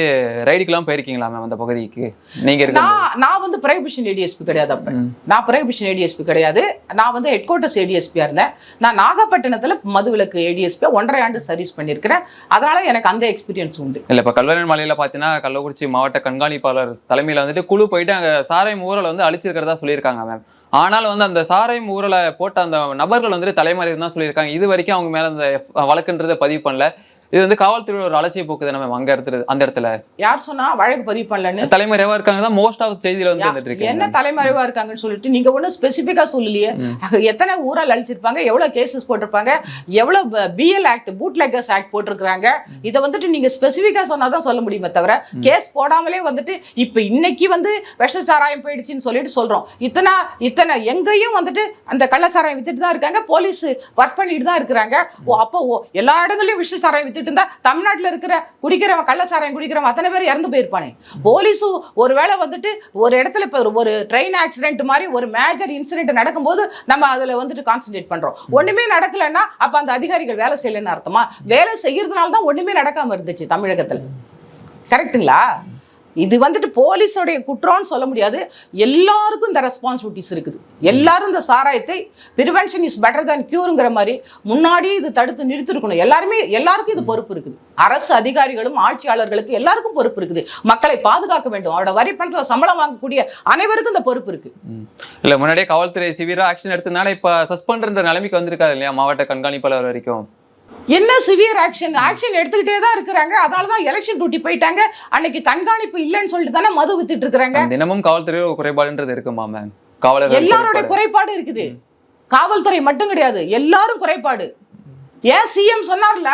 ரைடுக்கெல்லாம் போயிருக்கீங்களா மேம் அந்த பகுதிக்கு? நீங்க இருக்க நான் நான் வந்து பிரைபிஷன் ஏடிஎஸ்பி கிடையாது அப்ப. நான் பிரைபிஷன் ஏடிஎஸ்பி கிடையாது. நான் வந்து ஹெட் குவார்ட்டர்ஸ் ஏடிஎஸ்பியா இருந்தேன். நான் நாகப்பட்டினத்துல மதுவிலக்கு ஏடிஎஸ்பியா ஒன்றரை ஆண்டு சர்வீஸ் பண்ணியிருக்கிறேன். அதனால எனக்கு அந்த எக்ஸ்பீரியன்ஸ் உண்டு. இல்ல இப்ப கல்வராயன் மலையில பாத்தீங்கன்னா கள்ளக்குறிச்சி மாவட்ட கண்காணிப்பாளர் தலைமையில வந்துட்டு குழு போயிட்டு அங்க சாராயம் ஊரலை வந்து அழிச்சிருக்கிறதா சொல்லியிருக்காங்க மேம் ஆனாலும் வந்து அந்த சாராயம் ஊரலை போட்ட அந்த நபர்கள் வந்துட்டு தலைமறை தான் சொல்லியிருக்காங்க. இது வரைக்கும் அவங்க மேல அந்த வழக்குன்றதை பதிவு பண்ணல. இது வந்து காவல்துறை ஒரு அலட்சிய போக்கு தானே மேம் அங்க இடத்துல அந்த இடத்துல? யார் சொன்னா வழக்கு பதிவு பண்ணலன்னு? தலைமறைவா இருக்காங்க தான் மோஸ்ட் ஆஃப் செய்தியில வந்து வந்துட்டு என்ன தலைமறைவா இருக்காங்கன்னு சொல்லிட்டு நீங்க ஒன்றும் ஸ்பெசிஃபிக்கா சொல்லலையே. எத்தனை ஊரால் அழிச்சிருப்பாங்க எவ்வளவு கேசஸ் போட்டிருப்பாங்க எவ்வளவு PL act bootleggers act போட்டிருக்காங்க இதை வந்துட்டு நீங்க ஸ்பெசிஃபிக்கா சொன்னாதான் சொல்ல முடியுமே தவிர கேஸ் போடாமலே வந்துட்டு இப்ப இன்னைக்கு வந்து விஷச்சாராயம் போயிடுச்சுன்னு சொல்லிட்டு சொல்றோம். இத்தனை இத்தனை எங்கேயும் வந்துட்டு அந்த கள்ளச்சாராயம் வித்துட்டு தான் இருக்காங்க போலீஸ் ஒர்க் பண்ணிட்டு தான் இருக்கிறாங்க. ஓ அப்போ எல்லா இடங்களையும் விஷச்சாராயம் வித்துட்டு இருந்தா தமிழ்நாட்டில் இருக்கிற குடிக்கிறவன் கள்ளச்சாராயம் குடிக்கிறவன் அத்தனை பேர் இறந்து போயிருப்பானே. போலீஸும் ஒருவேளை வந்துட்டு ஒரு இடத்துல இப்போ ஒரு ட்ரெயின் ஆக்சிடென்ட் மாதிரி ஒரு மேஜர் இன்சிடென்ட் நடக்கும்போது நம்ம அதில் வந்துட்டு கான்சென்ட்ரேட் பண்றோம். ஒன்றுமே நடக்கலைன்னா அப்போ அந்த அதிகாரிகள் வேலை செய்யலைன்னு அர்த்தமா? வேலை செய்யறதுனால தான் ஒன்றுமே நடக்காமல் இருந்துச்சு தமிழகத்தில். கரெக்ட்டுங்களா இது வந்துட்டு போலீஸோடைய குற்றம்னு சொல்ல முடியாது. எல்லாருக்கும் இந்த ரெஸ்பான்சிபிலிட்டிஸ் இருக்குது. எல்லாரும் இந்த சாராயத்தை ப்ரிவென்ஷன் இஸ் பெட்டர் தேன் கியூருங்கிற மாதிரி முன்னாடியே இது தடுத்து நிறுத்திருக்கணும். எல்லாருமே எல்லாருக்கும் இது பொறுப்பு இருக்குது. அரசு அதிகாரிகளும் ஆட்சியாளர்களுக்கு எல்லாருக்கும் பொறுப்பு இருக்குது. மக்களை பாதுகாக்க வேண்டும். அவரோட வரி சம்பளம் வாங்கக்கூடிய அனைவருக்கும் இந்த பொறுப்பு இருக்கு. இல்லை இல்ல முன்னாடியே காவல்துறை சிவியராக ஆக்ஷன் எடுத்ததுனால இப்ப சஸ்பெண்ட்ன்ற நிலைமைக்கு வந்திருக்காரு இல்லையா? மாவட்ட கண்காணிப்பாளர் வரைக்கும். என்ன சிவியர் ஆக்ஷன் ஆக்ஷன் எடுத்துக்கிட்டே தான் இருக்கிறாங்க. அதனால தான் எலெக்ஷன் டியூட்டி போயிட்டாங்க. அன்னைக்கு கண்காணிப்பு இல்லைன்னு சொல்லிட்டு தானே மது வித்துட்டு இருக்கிறாங்க. தினமும் காவல்துறை ஒரு குறைபாடுன்றது இருக்குமா மேம். காவலர்கள் எல்லாரோட குறைபாடு. இருக்குது. காவல்துறை மட்டும் கிடையாது. எல்லாரும் குறைபாடு. ஏன் சிஎம் சொன்னார்ல?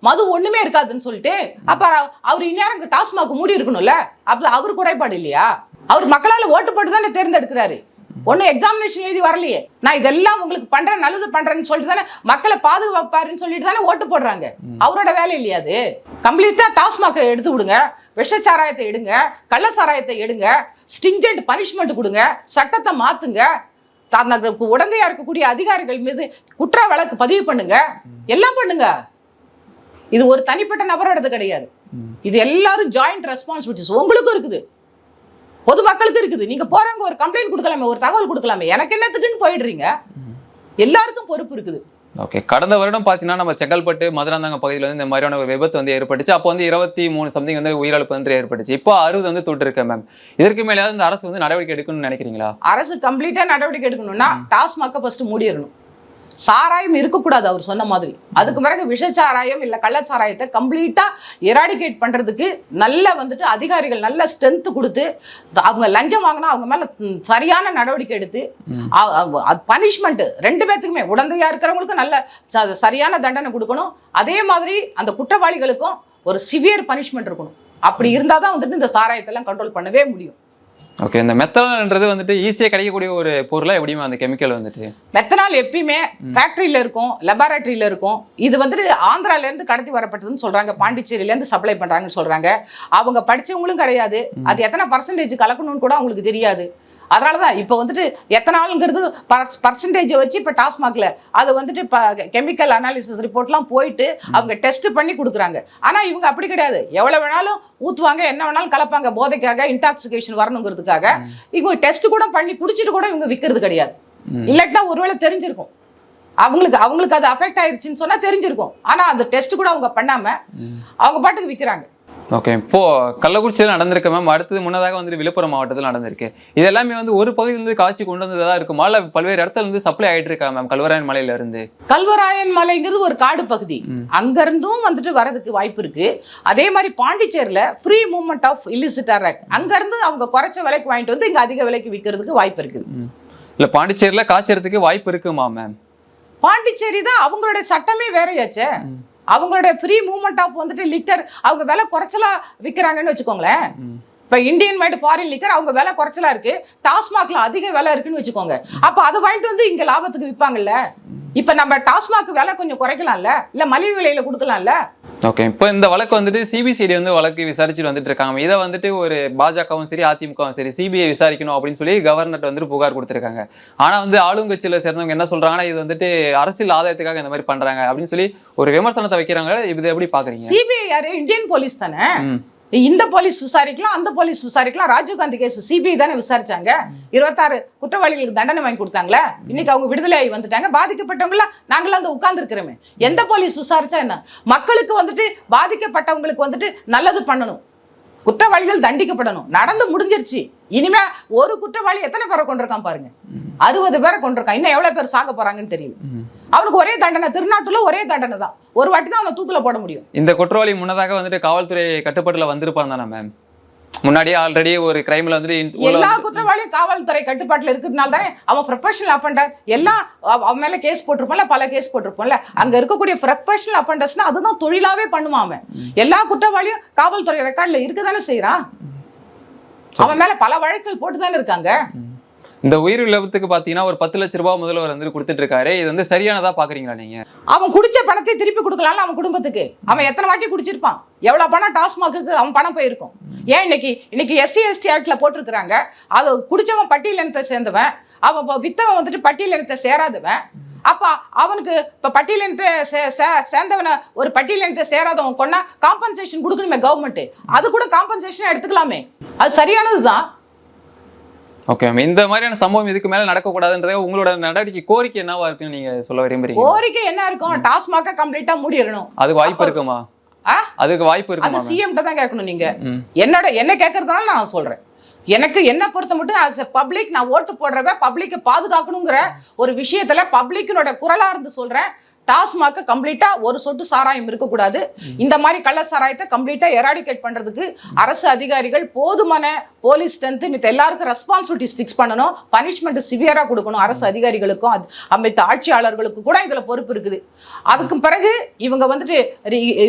மது ஒண்ணுமே இருக்காதுன்னு சொல்லிட்டு. அப்ப அவ- அவர் இந்நேரம் டாஸ்மாக் மூடி இருக்கணும்ல அப்ப அவர் குறைபாடு இல்லையா? அவர் மக்களால ஓட்டு போட்டு தானே தேர்ந்தெடுக்கிறாரு. ஒன்னும் எக்ஸாமினேஷன் எழுதி வரலையே. நான் இதெல்லாம் உங்களுக்கு பண்றேன் நல்லது பண்றேன்னு சொல்லிட்டு தானே மக்களை பாதுகாப்பாருன்னு சொல்லிட்டு தானே ஓட்டு போடுறாங்க. அவரோட வேலை இல்லையா அது? கம்ப்ளீட்டா டாஸ்மாக் எடுத்து விடுங்க விஷச்சாராயத்தை எடுங்க கள்ள சாராயத்தை எடுங்க ஸ்டிஞ்சன்ட் பனிஷ்மெண்ட் கொடுங்க சட்டத்தை மாத்துங்க. தனக்கு உடந்தையா இருக்கக்கூடிய அதிகாரிகள் மீது குற்ற வழக்கு பதிவு பண்ணுங்க. எல்லாம் பண்ணுங்க. இது ஒரு தனிப்பட்ட நபரோடது கிடையாது. இது எல்லாரும் ஜாயிண்ட் ரெஸ்பான்சிபிலிட்டிஸ் உங்களுக்கும் இருக்குது. பொதுமக்களுக்கு இருக்குது. நீங்க போறவங்க ஒரு கம்ப்ளைண்ட் கொடுக்கலாமே ஒரு தகவல் கொடுக்கலாமே. எனக்கு என்னத்துக்குன்னு போயிடுறீங்க. எல்லாருக்கும் பொறுப்பு இருக்குது. ஓகே கடந்த வருடம் பார்த்தீங்கன்னா நம்ம செங்கல்பட்டு மதுராந்தகம் பகுதியில் வந்து இந்த மாதிரியான விபத்து வந்து ஏற்பட்டுச்சு. அப்போ வந்து இருபத்தி மூணு சம்திங் வந்து உயிரிழப்பு வந்து ஏற்பட்டுச்சு. இப்போ அறுபது வந்து தொட்டு இருக்கு மேம் இதற்கு மேலேயாவது இந்த அரசு வந்து நடவடிக்கை எடுக்கணும்னு நினைக்கிறீங்களா? அரசு கம்ப்ளீட்டா நடவடிக்கை எடுக்கணும்னா டாஸ்மாக ஃபர்ஸ்ட் மூடிடணும். சாராயம் இருக்கக்கூடாது அவர் சொன்ன மாதிரி. அதுக்கு பிறகு விஷச்சாராயம் இல்ல கள்ளச்சாராயத்தை கம்ப்ளீட்டா எராடிகேட் பண்றதுக்கு நல்ல வந்துட்டு அதிகாரிகள் நல்ல ஸ்ட்ரென்த் கொடுத்து அவங்க லஞ்சம் வாங்கினா அவங்க மேல சரியான நடவடிக்கை எடுத்து அது பனிஷ்மெண்ட் ரெண்டு பேத்துக்குமே உடந்தையா இருக்கிறவங்களுக்கும் நல்ல சரியான தண்டனை கொடுக்கணும். அதே மாதிரி அந்த குற்றவாளிகளுக்கும் ஒரு சிவியர் பனிஷ்மெண்ட் இருக்கணும். அப்படி இருந்தாதான் வந்துட்டு இந்த சாராயத்தெல்லாம் கண்ட்ரோல் பண்ணவே முடியும். ஓகே இந்த மெத்தனால்ன்றது வந்துட்டு ஈஸியாக கிடைக்கக்கூடிய ஒரு பொருளா எப்படியுமே அந்த கெமிக்கல் வந்துட்டு? மெத்தனால் எப்பயுமே ஃபேக்டரியில இருக்கும் லெபார்டரியில இருக்கும். இது வந்துட்டு ஆந்திரால இருந்து கடத்தி வரப்பட்டதுன்னு சொல்றாங்க பாண்டிச்சேரியில இருந்து சப்ளை பண்றாங்கன்னு சொல்றாங்க. அவங்க படிச்சவங்களும் கிடையாது. அது எத்தனை பர்சன்டேஜ் கலக்கணும்னு கூட அவங்களுக்கு தெரியாது. அதனாலதான் இப்போ வந்துட்டு எத்தனாலுங்கிறது பர்சன்டேஜை வச்சு இப்போ டாஸ்மாக்ல அது வந்துட்டு இப்போ கெமிக்கல் அனாலிசிஸ் ரிப்போர்ட்லாம் போயிட்டு அவங்க டெஸ்ட் பண்ணி கொடுக்குறாங்க. ஆனா இவங்க அப்படி கிடையாது. எவ்வளவு வேணாலும் ஊத்துவாங்க என்ன வேணாலும் கலப்பாங்க. போதைக்காக இன்டாக்சிகேஷன் வரணுங்கிறதுக்காக இவங்க டெஸ்ட் கூட பண்ணி குடிச்சிட்டு கூட இவங்க விற்கிறது கிடையாது. இல்லாட்டினா ஒருவேளை தெரிஞ்சிருக்கும். அவங்களுக்கு அவங்களுக்கு அது அஃபெக்ட் ஆயிருச்சுன்னு சொன்னா தெரிஞ்சிருக்கும். ஆனா அந்த டெஸ்ட் கூட அவங்க பண்ணாம. அவங்க பாட்டுக்கு விக்கிறாங்க. ஓகே இப்போ கள்ளக்குறிச்சியில் நடந்திருக்கு மேம் அடுத்தது முன்னதாக வந்துட்டு விழுப்புரம் மாவட்டத்தில் நடந்திருக்கு. இது எல்லாமே வந்து ஒரு பகுதி வந்து காட்சி கொண்டு வந்ததா இருக்குமா? இல்லை பல்வேறு இடத்துல இருந்து சப்ளை ஆயிட்டு இருக்கா மேம் கல்வராயன் மலையில இருந்து. கல்வராயன் மலைங்கிறது ஒரு காடு பகுதி. அங்க இருந்தும் வந்துட்டு வரதுக்கு வாய்ப்பு இருக்கு. அதே மாதிரி பாண்டிச்சேரியில free movement of illicit liquor act அங்க இருந்து அவங்க குறைச்ச விலைக்கு வாங்கிட்டு வந்து இங்க அதிக விலைக்கு விற்கிறதுக்கு வாய்ப்பு இருக்குது இல்லை பாண்டிச்சேரியில் காய்ச்சறதுக்கு வாய்ப்பு இருக்குமா மேம் பாண்டிச்சேரி தான் அவங்களுடைய சட்டமே வேறையாச்சே. அவங்களுடைய ஃப்ரீ மூவ்மெண்ட் ஆஃப் வந்துட்டு லிக்கர் அவங்க விலை குறைச்சலா விற்கிறாங்கன்னு வச்சுக்கோங்களேன். இப்ப இந்தியன் மேட் ஃபாரின் லிக்கர் அவங்க விலை குறைச்சலா இருக்கு. டாஸ்மாக்ல அதிக விலை இருக்குன்னு வச்சுக்கோங்க. அப்ப அதை வாங்கிட்டு வந்து இங்க லாபத்துக்கு விற்பாங்கல்ல இப்ப நம்ம டாஸ்மாக் விலை கொஞ்சம் குறைக்கலாம்ல? இல்ல மலிவு விலையில கொடுக்கலாம்ல? ஓகே இப்போ இந்த வழக்கு வந்துட்டு சிபிசிடி வந்து வழக்கு விசாரிச்சுட்டு வந்துட்டு இருக்காங்க. இதை வந்துட்டு ஒரு பாஜகவும் சரி அதிமுகவும் சரி சிபிஐ விசாரிக்கணும் அப்படின்னு சொல்லி கவர்னர்ட்ட வந்துட்டு புகார் கொடுத்துருக்காங்க. ஆனா வந்து ஆளுங்கட்சியில சேர்ந்தவங்க என்ன சொல்றாங்கன்னா இது வந்துட்டு அரசியல் ஆதாயத்துக்காக இந்த மாதிரி பண்றாங்க அப்படின்னு சொல்லி ஒரு விமர்சனத்தை வைக்கிறாங்க. இது எப்படி பாக்குறீங்க? சிபிஐ யாரு? இந்தியன் போலீஸ் தானே. இந்த போலீஸ் விசாரிக்கலாம் அந்த போலீஸ் விசாரிக்கலாம். ராஜீவ்காந்தி கேஸ் சிபிஐ தானே விசாரிச்சாங்க. இருபத்தாறு குற்றவாளிகளுக்கு தண்டனை வாங்கி கொடுத்தாங்களே? இன்னைக்கு அவங்க விடுதலை ஆகி வந்துட்டாங்க. பாதிக்கப்பட்டவங்கள? நாங்களாம் வந்து உட்கார்ந்துருக்கிறோமே. எந்த போலீஸ் விசாரிச்சா என்ன? மக்களுக்கு வந்துட்டு பாதிக்கப்பட்டவங்களுக்கு வந்துட்டு நல்லது பண்ணணும். குற்றவாளிகள் தண்டிக்கப்படணும். நடந்து முடிஞ்சிருச்சு. இனிமே ஒரு குற்றவாளி எத்தனை பேரை கொண்டிருக்கான் பாருங்க. அறுபது பேரை கொண்டிருக்கான். இன்னும் எவ்வளவு பேர் சாக போறாங்கன்னு தெரியல. அவனுக்கு ஒரே தண்டனை திருநாட்டுல ஒரே தண்டனை தான் ஒரு வாட்டி தான் அவனை தூக்குல போட முடியும். இந்த குற்றவாளி முன்னதாக வந்துட்டு காவல்துறை கட்டுப்பாட்டுல வந்திருப்பாங்க தானே மேம் முன்னாடியே ஆல்ரெடி ஒரு கிரைம்ல உள்ள எல்லா வந்து- குற்றவாளியும் காவல்துறை கட்டுப்பாட்டுல இருக்கிறதுனால தானே அவன் ப்ரொஃபஷனல் அஃபண்டர் எல்லாம் அவ- அவன் மேல கேஸ் போட்டிருப்போம்ல பல கேஸ் போட்டிருப்போம்ல. அங்க இருக்கக்கூடிய ப்ரொஃபஷனல் அஃபண்டர்ஸ்னா அதுதான் தொழிலாவே பண்ணுவான் அவன். எல்லா குற்றவாளியும் காவல்துறை ரெக்கார்ட்ல இருக்கதானே செய்யறான் அவன் மேல பல வழக்குகள் போட்டு தானே இருக்காங்க. இந்த உயிர் இழப்புக்கு பாத்தீங்கன்னா ஒரு பத்து லட்ச ரூபாய் முதல்வர் வந்து கொடுத்துட்டு இருக்காரு இது வந்து சரியானதா பாக்குறீங்களா நீங்க? அவன் குடிச்ச பணத்தை திருப்பி கொடுக்கலாம்ல அவன் குடும்பத்துக்கு. அவன் எத்தனை வாட்டி குடிச்சிருப்பான்? எவ்வளவு பணம் டாஸ்மாக்கு அவன் பணம் போயிருக்கும். ஏன் இன்னைக்கு இன்னைக்கு எஸ்சி எஸ்டி ஆக்ட்ல போட்டிருக்கிறாங்க. அது குடிச்சவன் பட்டியலினத்தை சேர்ந்தவன். அவன் வித்தவன் வந்துட்டு பட்டியலினத்தை சேராதவன். அப்ப அவனுக்கு இப்ப பட்டியலினத்தை சே- சே- சேர்ந்தவனை ஒரு பட்டியலினத்தை சேராதவன் கொண்டா காம்பன்சேஷன் கொடுக்கணுமே கவர்மெண்ட் அது கூட காம்பன்சேஷன் எடுத்துக்கலாமே. அது சரியானதுதான். ஓகே மேம் இந்த மாதிரியான சம்பவம் இதுக்கு மேல நடக்கக்கூடாதுன்றத உங்களோட நடவடிக்கை கோரிக்கை என்னவா இருக்குன்னு நீங்க சொல்ல விரும்புறீங்க? கோரிக்கை என்ன இருக்கும்? டாஸ்மாக கம்ப்ளீட்டா மூடிடணும். அதுக்கு வாய்ப்பு இருக்குமா? அதுக்கு வாய்ப்பு அது இருக்குமா மேம் சிஎம் தான் கேட்கணும் நீங்க. என்னோட என்ன கேட்கறதுனால நான் சொல்றேன். எனக்கு என்ன பொறுத்த மட்டும் எ பப்ளிக் நான் ஓட்டு போடுறவ பப்ளிக்கை பாதுகாக்கணுங்கிற ஒரு விஷயத்துல பப்ளிக்கினோட குரலா இருந்து சொல்றேன். டாஸ்மாக்கு கம்ப்ளீட்டா ஒரு சொட்டு சாராயம் இருக்கக்கூடாது. இந்த மாதிரி கள்ள சாராயத்தை கம்ப்ளீட்டா எராடிகேட் பண்றதுக்கு அரசு அதிகாரிகள் போதுமான போலீஸ் ஸ்ட்ரென்த் மித்த எல்லாருக்கும் ரெஸ்பான்சிபிலிட்டிஸ் ஃபிக்ஸ் பண்ணணும். பனிஷ்மெண்ட் சிவியரா கொடுக்கணும் அரசு அதிகாரிகளுக்கும். அது அமைத்த ஆட்சியாளர்களுக்கு கூட இதுல பொறுப்பு இருக்குது. அதுக்கு பிறகு இவங்க வந்துட்டு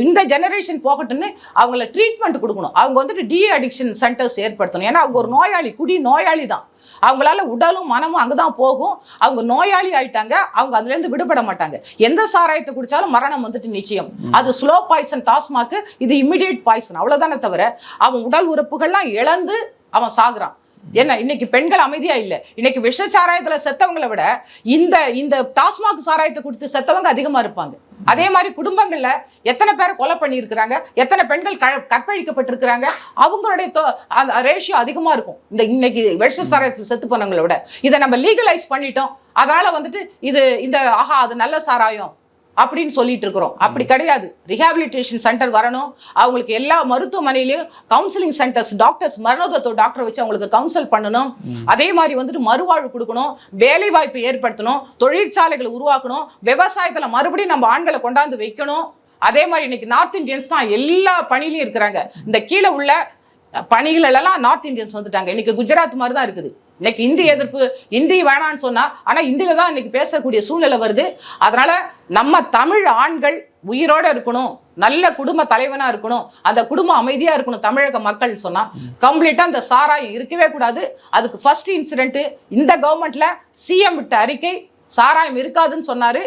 இந்த ஜெனரேஷன் போகட்டும்னு அவங்கள ட்ரீட்மெண்ட் கொடுக்கணும். அவங்க வந்துட்டு டி அடிக்ஷன் சென்டர்ஸ் ஏற்படுத்தணும். ஏன்னா அவங்க ஒரு நோயாளி குடி நோயாளி தான் அவங்களால உடலும் மனமும் அங்கதான் போகும். அவங்க நோயாளி ஆயிட்டாங்க அவங்க அதுல இருந்து விடுபட மாட்டாங்க. எந்த சாராயத்தை குடிச்சாலும் மரணம் வந்துட்டு நிச்சயம். அது ஸ்லோ பாய்சன் டாஸ்மாக்கு இது இமிடியேட் பாய்சன் அவ்வளவுதானே தவிர அவன் உடல் உறுப்புகள்லாம் இழந்து அவன் சாகுறான். என்ன இன்னைக்கு பெண்கள் அமைதியா இல்ல. இன்னைக்கு விஷ சாராயத்துல செத்தவங்களை விட இந்த இந்த டாஸ்மாக் சாராயத்தை கொடுத்து செத்தவங்க அதிகமா இருப்பாங்க. அதே மாதிரி குடும்பங்கள்ல எத்தனை பேர் கொலை பண்ணியிருக்கிறாங்க எத்தனை பெண்கள் க- கற்பழிக்கப்பட்டிருக்கிறாங்க அவங்களுடைய ரேஷியோ அதிகமா இருக்கும். இந்த இன்னைக்கு விஷ சாராயத்தில் செத்து போனவங்களை விட. இதை நம்ம லீகலைஸ் பண்ணிட்டோம். அதனால வந்துட்டு இது இந்த ஆஹா அது நல்ல சாராயம். அப்படின்னு சொல்லிட்டு இருக்கிறோம். அப்படி கிடையாது. ரிஹாபிலிட்டேஷன் சென்டர் வரணும். அவங்களுக்கு எல்லா மருத்துவமனையிலயும் கவுன்சிலிங் சென்டர்ஸ் டாக்டர்ஸ் மரணோதத்துவ டாக்டரை வச்சு அவங்களுக்கு கவுன்சில் பண்ணணும். அதே மாதிரி வந்துட்டு மறுவாழ்வு கொடுக்கணும். வேலை வாய்ப்பு ஏற்படுத்தணும். தொழிற்சாலைகளை உருவாக்கணும். விவசாயத்துல மறுபடியும் நம்ம ஆண்களை கொண்டாந்து வைக்கணும். அதே மாதிரி இன்னைக்கு நார்த் இந்தியன்ஸ் தான் எல்லா பணியிலையும் இருக்கிறாங்க. இந்த கீழே உள்ள பணிகள் எல்லாம் நார்த் இந்தியன்ஸ் வந்துட்டாங்க. இன்னைக்கு குஜராத் மாதிரி தான் இருக்குது. இன்னைக்கு இந்தி எதிர்ப்பு இந்தி வேணான்னு சொன்னா ஆனா இந்தியில தான் இன்னைக்கு பேசக்கூடிய சூழ்நிலை வருது. அதனால நம்ம தமிழ் ஆண்கள் உயிரோட இருக்கணும் நல்ல குடும்ப தலைவனா இருக்கணும் அந்த குடும்பம் அமைதியா இருக்கணும் தமிழக மக்கள் சொன்னா கம்ப்ளீட்டா அந்த சாராயம் இருக்கவே கூடாது. அதுக்கு ஃபர்ஸ்ட் இன்சிடென்ட் இந்த கவர்மெண்ட்ல சிஎம் விட்ட அறிக்கை சாராயம் இருக்காதுன்னு சொன்னாரு.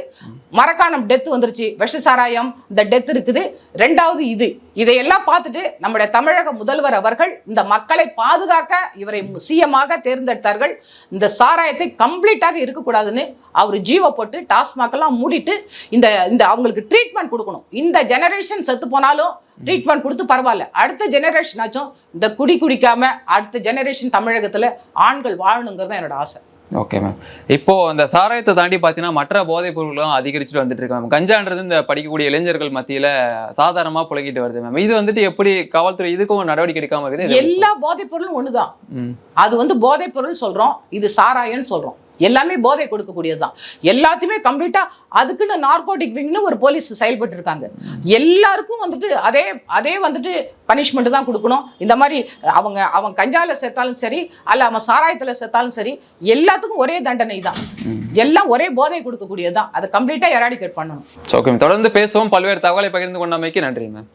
மரக்காணம் டெத் வந்துருச்சு. விஷ சாராயம் இந்த டெத் இருக்குது. ரெண்டாவது இது. இதையெல்லாம் பார்த்துட்டு நம்முடைய தமிழக முதல்வர் அவர்கள் இந்த மக்களை பாதுகாக்க இவரை சிஎமாக தேர்ந்தெடுத்தார்கள். இந்த சாராயத்தை கம்ப்ளீட்டாக இருக்கக்கூடாதுன்னு அவர் ஜீவை போட்டு டாஸ்மாக்கெல்லாம் மூடிட்டு இந்த இந்த அவங்களுக்கு ட்ரீட்மெண்ட் கொடுக்கணும். இந்த ஜெனரேஷன் செத்து போனாலும் ட்ரீட்மெண்ட் கொடுத்து பரவாயில்ல. அடுத்த ஜெனரேஷன் ஆச்சும் இந்த குடி குடிக்காம அடுத்த ஜெனரேஷன் தமிழகத்தில் ஆண்கள் வாழணுங்கிறது தான் என்னோட ஆசை. ஓகே மேம் இப்போ அந்த சாராயத்தை தாண்டி பார்த்தீங்கன்னா மற்ற போதைப் பொருட்களும் அதிகரிச்சுட்டு வந்துட்டு இருக்கு மேம் கஞ்சான்றது இந்த படிக்கக்கூடிய இளைஞர்கள் மத்தியில சாதாரணமா புழங்கிட்டு வருது மேம் இது வந்துட்டு எப்படி காவல்துறை இதுக்கும் நடவடிக்கை எடுக்காம இருக்குது? எல்லா போதைப் பொருளும் ஒண்ணுதான். ம். அது வந்து போதைப் பொருள் சொல்றோம் இது சாராயம்னு சொல்றோம். எல்லாமே போதை கொடுக்கக்கூடியது தான் எல்லாத்தையுமே கம்ப்ளீட்டா அதுக்குன்னு நார்கோட்டிக் விங்னு ஒரு போலீஸ் செயல்பட்டு இருக்காங்க எல்லாருக்கும் வந்துட்டு அதே அதே வந்துட்டு பனிஷ்மெண்ட் தான் கொடுக்கணும். இந்த மாதிரி அவங்க அவன் கஞ்சால செத்தாலும் சரி அல்ல அவன் சாராயத்துல செத்தாலும் சரி எல்லாத்துக்கும் ஒரே தண்டனை தான். எல்லாம் ஒரே போதை கொடுக்கக்கூடியது தான் அதை கம்ப்ளீட்டா எராடிகேட் பண்ணணும் ஓகே தொடர்ந்து பேசுவோம். பல்வேறு தகவலை பகிர்ந்து கொண்டமைக்கு நன்றி மேம்